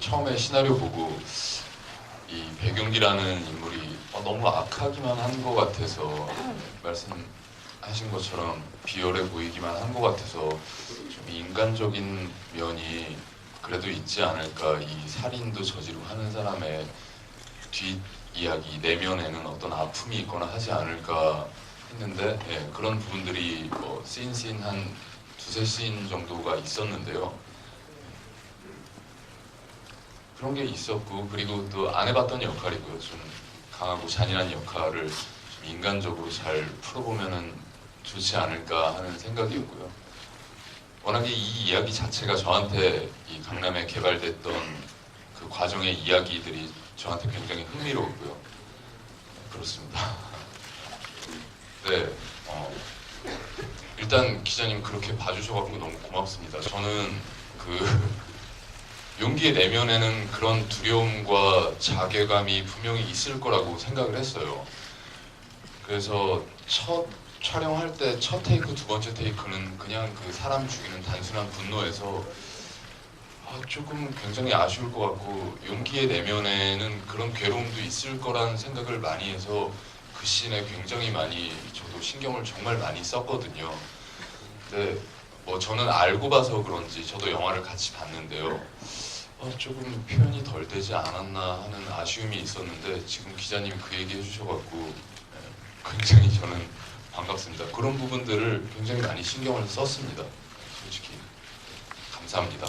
처음에 시나리오 보고 이 백용기라는 인물이 어, 너무 악하기만 한 것 같아서 말씀하신 것처럼 비열해 보이기만 한 것 같아서 좀 인간적인 면이 그래도 있지 않을까 이 살인도 저지르고 하는 사람의 뒷 이야기 내면에는 어떤 아픔이 있거나 하지 않을까 했는데 예, 그런 부분들이 뭐 씬씬 한 두세 씬 정도가 있었는데요. 그런 게 있었고 그리고 또 안 해봤던 역할이고요. 좀 강하고 잔인한 역할을 좀 인간적으로 잘 풀어보면은 좋지 않을까 하는 생각이었고요. 워낙에 이 이야기 자체가 저한테 이 강남에 개발됐던 그 과정의 이야기들이 저한테 굉장히 흥미로웠고요. 그렇습니다. 네, 어, 일단 기자님 그렇게 봐주셔가지고 너무 고맙습니다. 저는 그 용기의 내면에는 그런 두려움과 자괴감이 분명히 있을 거라고 생각을 했어요. 그래서 첫 촬영할 때 첫 테이크, 두 번째 테이크는 그냥 그 사람 죽이는 단순한 분노에서 아, 조금 굉장히 아쉬울 것 같고 용기의 내면에는 그런 괴로움도 있을 거라는 생각을 많이 해서 그 씬에 굉장히 많이 저도 신경을 정말 많이 썼거든요. 근데 뭐 저는 알고 봐서 그런지 저도 영화를 같이 봤는데요. 어, 조금 표현이 덜 되지 않았나 하는 아쉬움이 있었는데 지금 기자님 그 얘기 해주셔갖고 예, 굉장히 저는 반갑습니다. 그런 부분들을 굉장히 많이 신경을 썼습니다. 솔직히 감사합니다.